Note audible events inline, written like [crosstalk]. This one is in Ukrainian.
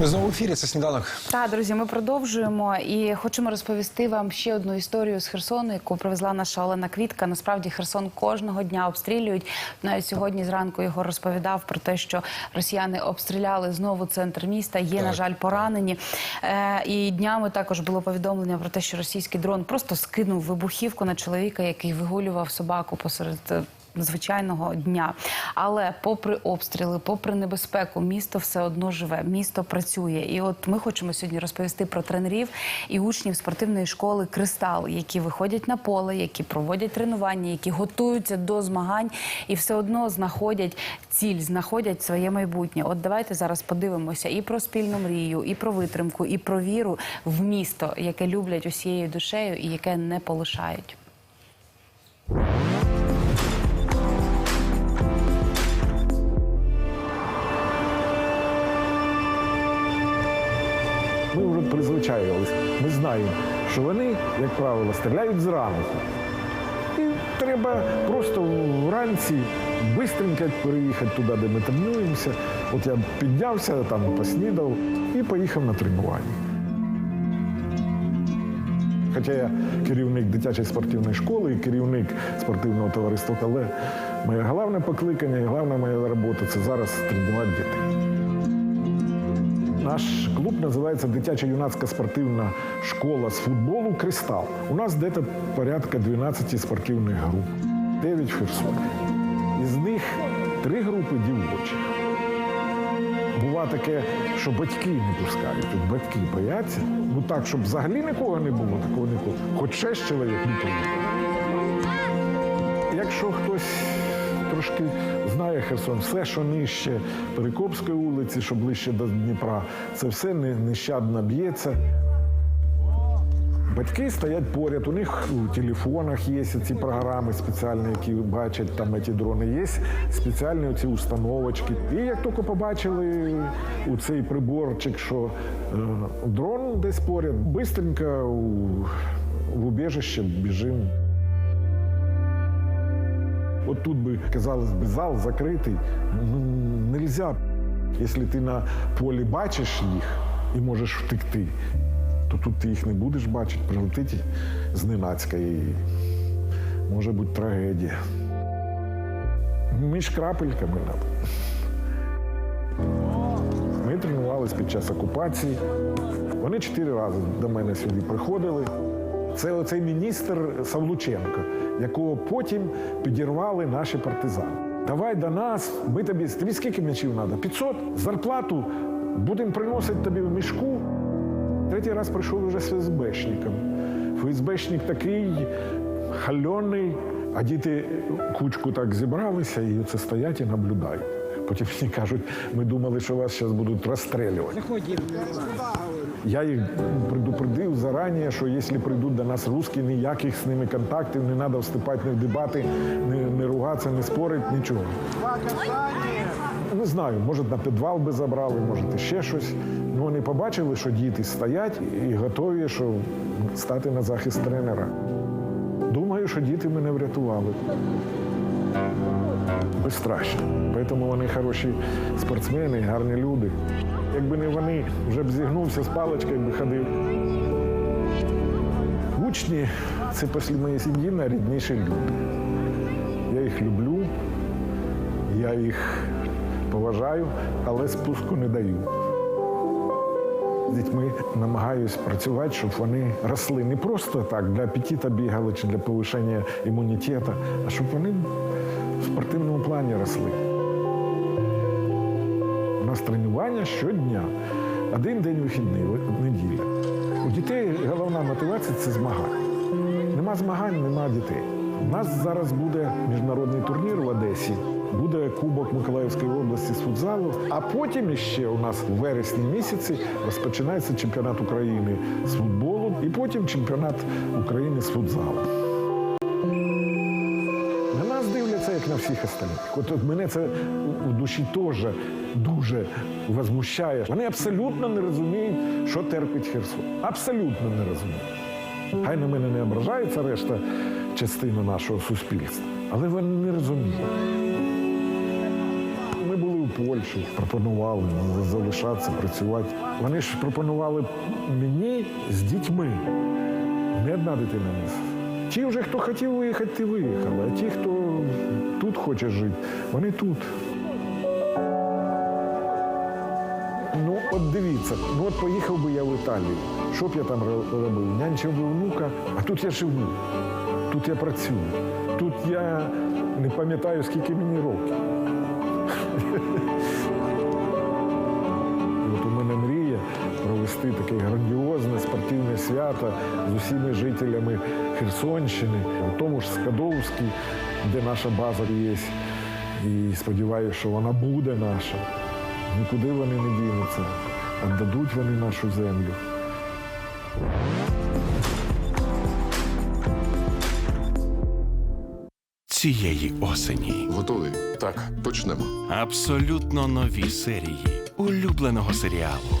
Ми знову в ефірі, це сніданок. Так, друзі, ми продовжуємо і хочемо розповісти вам ще одну історію з Херсону, яку привезла наша Олена Квітка. Насправді Херсон кожного дня обстрілюють. Навіть сьогодні зранку його розповідав про те, що росіяни обстріляли знову центр міста. Є, Так. на жаль, поранені. Е, і днями також було повідомлення про те, що російський дрон просто скинув вибухівку на чоловіка, який вигулював собаку посеред. Звичайного дня, але попри обстріли, попри небезпеку, місто все одно живе, місто працює. І от ми хочемо сьогодні розповісти про тренерів і учнів спортивної школи Кристал, які виходять на поле, які проводять тренування, які готуються до змагань і все одно знаходять ціль, знаходять своє майбутнє. От давайте зараз подивимося і про спільну мрію, і про витримку, і про віру в місто, яке люблять усією душею і яке не полишають. Вже призвичаювалися. Ми знаємо, що вони, як правило, стріляють зранку. І треба просто вранці швидко переїхати туди, де ми тренуємося. От я піднявся, там поснідав і поїхав на тренування. Хоча я керівник дитячої спортивної школи і керівник спортивного товариства, але моє головне покликання і головна моя робота це зараз тренувати дітей. Наш клуб називається Дитяча юнацька спортивна школа з футболу Кристал. У нас десь порядка 12 спортивних груп, 9 в Із них три групи дівочих. Бува таке, що батьки не пускають. Тут батьки бояться. Ну так, щоб взагалі нікого не було, такого нікого. Хоч шесть чоловік не поїде. Якщо хтось трошки знає Херсон, все, що нижче Перекопської вулиці, що ближче до Дніпра, це все нещадно б'ється. Батьки стоять поряд, у них у телефонах є ці програми спеціальні, які бачать там ці дрони. Є спеціальні ці установочки. І як тільки побачили у цей приборчик, що е, дрон десь поряд, швидко в убіжище біжимо. От тут би, казалось би, зал закритий. Ну, нельзя. Якщо ти на полі бачиш їх і можеш втекти, то тут ти їх не будеш бачити, прилетить зненацька і може бути трагедія. Між крапельками. Ми тренувалися під час окупації. Вони чотири рази до мене сюди приходили. Це оцей міністр Савлученко, якого потім підірвали наші партизани. Давай до нас, ми тобі, тобі скільки м'ячів треба? 500? Зарплату будемо приносити тобі в мішку. Третій раз прийшов вже з ФСБшником. ФСБшник такий хальоний, а діти кучку так зібралися і оце стоять і наблюдають. Потім мені кажуть, ми думали, що вас зараз будуть розстрілювати. Я їх предупредив зарані, що якщо прийдуть до нас русські, ніяких з ними контактів, не треба вступати не в дебати, не, не ругатися, не спорити, нічого. Не знаю, може на підвал би забрали, може ще щось. Ну вони побачили, що діти стоять і готові, що стати на захист тренера. Думаю, що діти мене врятували. Безстрашно. Тому вони хороші спортсмени, гарні люди. Якби не вони, вже б зігнувся з паличкою би ходив. Учні це після моєї сім'ї найрідніші люди. Я їх люблю, я їх поважаю, але спуску не даю. З дітьми намагаюся працювати, щоб вони росли не просто так для апетита бігали чи для повищення імунітету, а щоб вони в спортивному плані росли. У нас тренування щодня, один день вихідний, неділя. У дітей головна мотивація це змагання. Нема змагань, нема дітей. У нас зараз буде міжнародний турнір в Одесі, буде Кубок Миколаївської області з футзалу. А потім іще у нас у вересні місяці розпочинається чемпіонат України з футболу, і потім чемпіонат України з футзалу. Як на всіх остальних. От, от мене це у душі теж дуже возмущає. Вони абсолютно не розуміють, що терпить Херсон. Абсолютно не розуміють. Хай на мене не ображається решта частина нашого суспільства, але вони не розуміють. Ми були у Польщу, пропонували ну, залишатися, працювати. Вони ж пропонували мені з дітьми. Не одна дитина з- Ті вже, хто хотів виїхати, ті виїхали, а ті, хто тут хоче жити, вони тут. Ну, от дивіться, ну от поїхав би я в Італію. Що б я там робив? Нянчив би внука, а тут я живу, тут я працюю, тут я не пам'ятаю, скільки мені років. [laughs] От у мене мрія провести таке грандіозне спортивне свято з усіма жителями Херсонщини, у тому ж Скадовській, де наша база є. І сподіваюся, що вона буде наша. Нікуди вони не дінуться. Віддадуть вони нашу землю. цієї осені. Готовий? Так, почнемо. Абсолютно нові серії улюбленого серіалу